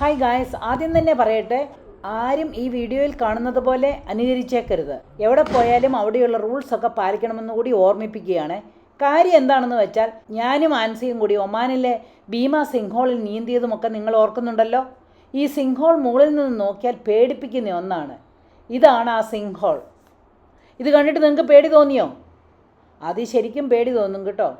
Hi guys ആദ്യം തന്നെ പറയട്ടെ ആരും ഈ വീഡിയോയിൽ കാണുന്നത് പോലെ അനുകരിച്ചേക്കരുത് എവിടെ പോയാലും അവിടെയുള്ള റൂൾസ് ഒക്കെ പാലിക്കണമെന്ന് കൂടി ഓർമ്മിപ്പിക്കുകയാണ്. കാര്യം എന്താണെന്ന് വെച്ചാൽ ഞാനും ആൻസിയും കൂടി ഒമാനിലെ ഭീമ സിംഹോളിൽ നീന്തിയതുമൊക്കെ നിങ്ങൾ ഓർക്കുന്നുണ്ടല്ലോ? ഈ സിംഹോൾ മുകളിൽ നിന്ന് നോക്കിയാൽ പേടിപ്പിക്കുന്ന ഒന്നാണ്. ഇതാണ് ആ സിംഹോൾ ഇത് കണ്ടിട്ട് നിങ്ങൾക്ക് പേടി തോന്നിയോ? അത് ശരിക്കും പേടി തോന്നും കേട്ടോ.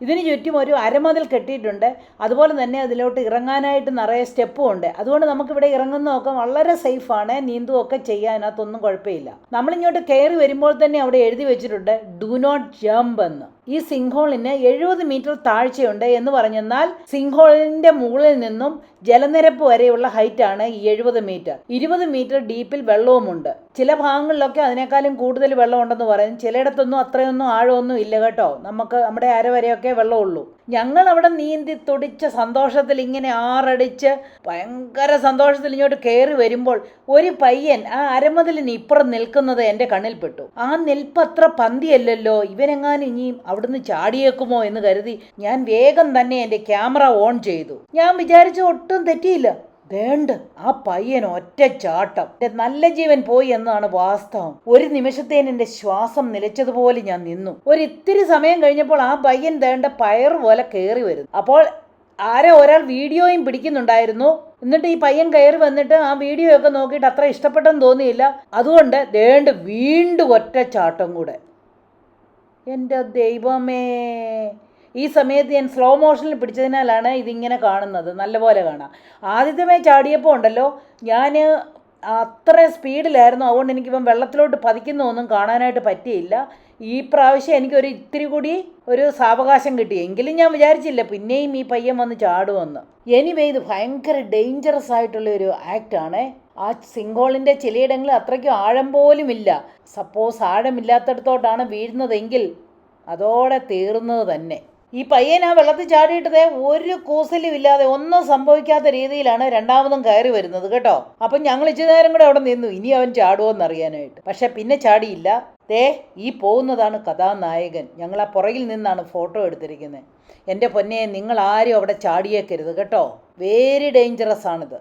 ഇതിന് ചുറ്റും ഒരു അരമതിൽ കെട്ടിയിട്ടുണ്ട്. അതുപോലെ തന്നെ അതിലോട്ട് ഇറങ്ങാനായിട്ട് നിറയെ സ്റ്റെപ്പും ഉണ്ട്. അതുകൊണ്ട് നമുക്കിവിടെ ഇറങ്ങുന്നതൊക്കെ വളരെ സേഫാണ് നീന്തുമൊക്കെ ചെയ്യാനകത്തൊന്നും കുഴപ്പമില്ല. നമ്മളിങ്ങോട്ട് കയറി വരുമ്പോൾ തന്നെ അവിടെ എഴുതി വെച്ചിട്ടുണ്ട് ഡു നോട്ട് ജമ്പ് എന്ന്. ഈ സിംഹോളിന് എഴുപത് മീറ്റർ താഴ്ചയുണ്ട് എന്ന് പറഞ്ഞെന്നാൽ സിംഹോളിന്റെ മുകളിൽ നിന്നും ജലനിരപ്പ് വരെയുള്ള ഹൈറ്റ് ആണ് ഈ എഴുപത് മീറ്റർ. ഇരുപത് മീറ്റർ ഡീപ്പിൽ വെള്ളവുമുണ്ട്. ചില ഭാഗങ്ങളിലൊക്കെ അതിനേക്കാളും കൂടുതൽ വെള്ളം ഉണ്ടെന്ന് പറയും. ചിലയിടത്തൊന്നും അത്രയൊന്നും ആഴമൊന്നും ഇല്ല കേട്ടോ. നമുക്ക് നമ്മുടെ അര വരെയൊക്കെ വെള്ളമുള്ളൂ. ഞങ്ങൾ അവിടെ നീന്തി തുടിച്ച സന്തോഷത്തിൽ ഇങ്ങനെ ആറടിച്ച് ഭയങ്കര സന്തോഷത്തിൽ ഇങ്ങോട്ട് കയറി വരുമ്പോൾ ഒരു പയ്യൻ ആ അരമതിലിന് ഇപ്പുറം നിൽക്കുന്നത് എന്റെ കണ്ണിൽപ്പെട്ടു ആ നിൽപ്പ് അത്ര പന്തിയല്ലല്ലോ ഇവനെങ്ങാനും ഇനിയും അവിടുന്ന് ചാടിയേക്കുമോ എന്ന് കരുതി ഞാൻ വേഗം തന്നെ എന്റെ ക്യാമറ ഓൺ ചെയ്തു. ഞാൻ വിചാരിച്ച ഒട്ടും തെറ്റിയില്ല. വേണ്ട. ആ പയ്യൻ ഒറ്റ ചാട്ടം. എന്റെ നല്ല ജീവൻ പോയി എന്നാണ് വാസ്തവം. ഒരു നിമിഷത്തേന് എന്റെ ശ്വാസം നിലച്ചതുപോലെ ഞാൻ നിന്നു. ഒരു ഇത്തിരി സമയം കഴിഞ്ഞപ്പോൾ ആ പയ്യൻ വേണ്ട പയർ പോലെ കയറി വരുന്നു. അപ്പോൾ ആരോ ഒരാൾ വീഡിയോയും പിടിക്കുന്നുണ്ടായിരുന്നു. എന്നിട്ട് ഈ പയ്യൻ കയറി വന്നിട്ട് ആ വീഡിയോ ഒക്കെ നോക്കിയിട്ട് അത്ര ഇഷ്ടപ്പെട്ടെന്ന് തോന്നിയില്ല. അതുകൊണ്ട് ദേണ്ട് വീണ്ടും ഒറ്റ ചാട്ടം കൂടെ. എന്റെ ദൈവമേ. ഈ സമയത്ത് ഞാൻ സ്ലോ മോഷനിൽ പിടിച്ചതിനാലാണ് ഇതിങ്ങനെ കാണുന്നത്. നല്ലപോലെ കാണാം. ആദ്യത്തെ ചാടിയപ്പോൾ ഉണ്ടല്ലോ ഞാൻ അത്ര സ്പീഡിലായിരുന്നു അതുകൊണ്ട് എനിക്കിപ്പം വെള്ളത്തിലോട്ട് പതിക്കുന്നൊന്നും കാണാനായിട്ട് പറ്റിയില്ല. ഈ പ്രാവശ്യം എനിക്കൊരു ഇത്തിരി കൂടി ഒരു സാവകാശം കിട്ടി. എങ്കിലും ഞാൻ വിചാരിച്ചില്ല പിന്നെയും ഈ പയ്യൻ വന്ന് ചാടുമെന്ന് എനിവേ ഇത് ഭയങ്കര ഡേഞ്ചറസ് ആയിട്ടുള്ള ഒരു ആക്റ്റാണ് ആ സിംഗോളിന്റെ ചിലയിടങ്ങളിൽ അത്രയ്ക്കും ആഴം പോലും ഇല്ല സപ്പോസ് ആഴമില്ലാത്തടത്തോട്ടാണ് വീഴുന്നതെങ്കിൽ അതോടെ തീർന്നത് തന്നെ. ഈ പയ്യൻ ആ വെള്ളത്തിൽ ചാടിയിട്ടതേ ഒരു കൂസലും ഇല്ലാതെ ഒന്നും സംഭവിക്കാത്ത രീതിയിലാണ് രണ്ടാമതും കയറി വരുന്നത് കേട്ടോ. അപ്പം ഞങ്ങൾ ഇച്ചിരി നേരം കൂടെ അവിടെ നിന്നു. ഇനി അവൻ ചാടുമോന്ന് അറിയാനായിട്ട്. പക്ഷെ പിന്നെ ചാടിയില്ല. ദേ ഈ പോകുന്നതാണ് കഥാനായകൻ. ഞങ്ങൾ ആ പുറകിൽ നിന്നാണ് ഫോട്ടോ എടുത്തിരിക്കുന്നത് എന്റെ പൊന്നെ നിങ്ങൾ ആരും അവിടെ ചാടിയേക്കരുത് കേട്ടോ. വെരി ഡേഞ്ചറസ് ആണിത്.